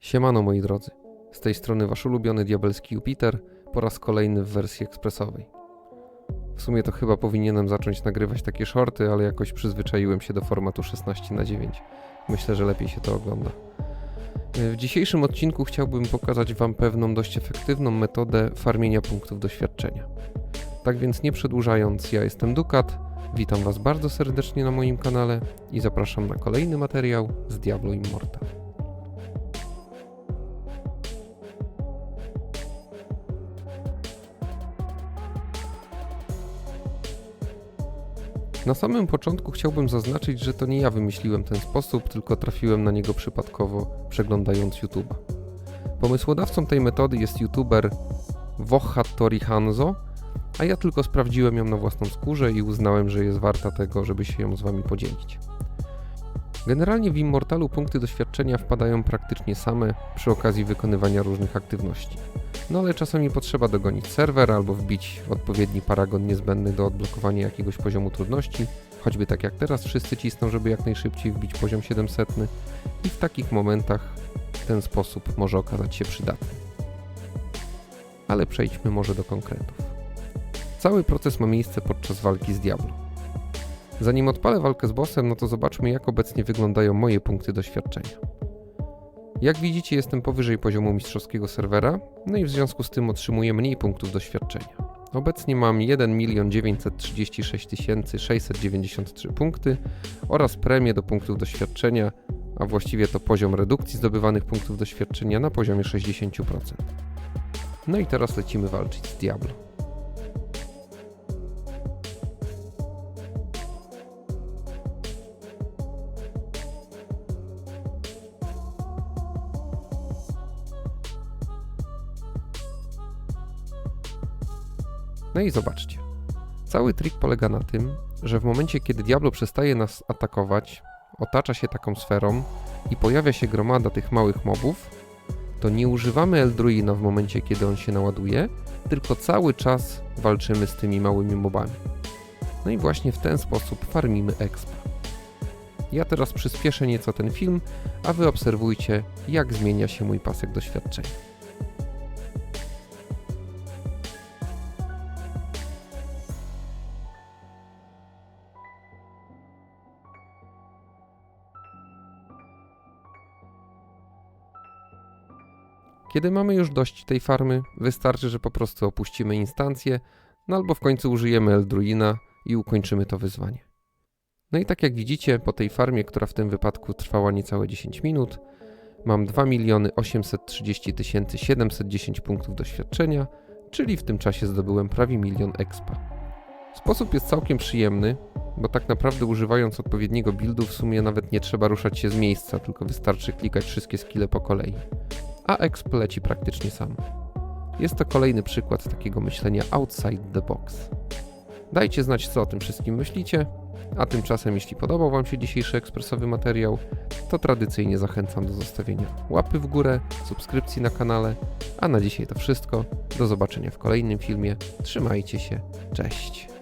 Siemano moi drodzy, z tej strony wasz ulubiony diabelski Jupiter po raz kolejny w wersji ekspresowej. W sumie to chyba powinienem zacząć nagrywać takie shorty, ale jakoś przyzwyczaiłem się do formatu 16 na 9 Myślę, że lepiej się to ogląda. W dzisiejszym odcinku chciałbym pokazać Wam pewną dość efektywną metodę farmienia punktów doświadczenia. Tak więc nie przedłużając, ja jestem Dukat, witam Was bardzo serdecznie na moim kanale i zapraszam na kolejny materiał z Diablo Immortal. Na samym początku chciałbym zaznaczyć, że to nie ja wymyśliłem ten sposób, tylko trafiłem na niego przypadkowo przeglądając YouTube'a. Pomysłodawcą tej metody jest youtuber Wohattori Hanzo, a ja tylko sprawdziłem ją na własną skórze i uznałem, że jest warta tego, żeby się ją z wami podzielić. Generalnie w Immortalu punkty doświadczenia wpadają praktycznie same przy okazji wykonywania różnych aktywności. No ale czasami potrzeba dogonić serwer albo wbić odpowiedni paragon niezbędny do odblokowania jakiegoś poziomu trudności, choćby tak jak teraz wszyscy cisną, żeby jak najszybciej wbić poziom 700 i w takich momentach ten sposób może okazać się przydatny. Ale przejdźmy może do konkretów. Cały proces ma miejsce podczas walki z Diablo. Zanim odpalę walkę z bossem, no to zobaczmy jak obecnie wyglądają moje punkty doświadczenia. Jak widzicie, jestem powyżej poziomu mistrzowskiego serwera, no i w związku z tym otrzymuję mniej punktów doświadczenia. Obecnie mam 1 936 693 punkty oraz premię do punktów doświadczenia, a właściwie to poziom redukcji zdobywanych punktów doświadczenia na poziomie 60%. No i teraz lecimy walczyć z Diablo. No i zobaczcie. Cały trik polega na tym, że w momencie, kiedy Diablo przestaje nas atakować, otacza się taką sferą i pojawia się gromada tych małych mobów, to nie używamy Eldruina w momencie, kiedy on się naładuje, tylko cały czas walczymy z tymi małymi mobami. No i właśnie w ten sposób farmimy expa. Ja teraz przyspieszę nieco ten film, a wy obserwujcie, jak zmienia się mój pasek doświadczenia. Kiedy mamy już dość tej farmy, wystarczy, że po prostu opuścimy instancję, no albo w końcu użyjemy Eldruina i ukończymy to wyzwanie. No i tak jak widzicie, po tej farmie, która w tym wypadku trwała niecałe 10 minut, mam 2 830 710 punktów doświadczenia, czyli w tym czasie zdobyłem prawie milion expa. Sposób jest całkiem przyjemny, bo tak naprawdę używając odpowiedniego buildu w sumie nawet nie trzeba ruszać się z miejsca, tylko wystarczy klikać wszystkie skille po kolei a exp leci praktycznie sam. Jest to kolejny przykład takiego myślenia outside the box. Dajcie znać, co o tym wszystkim myślicie, a tymczasem, jeśli podobał Wam się dzisiejszy ekspresowy materiał, to tradycyjnie zachęcam do zostawienia łapy w górę, subskrypcji na kanale, a na dzisiaj to wszystko. Do zobaczenia w kolejnym filmie. Trzymajcie się, cześć.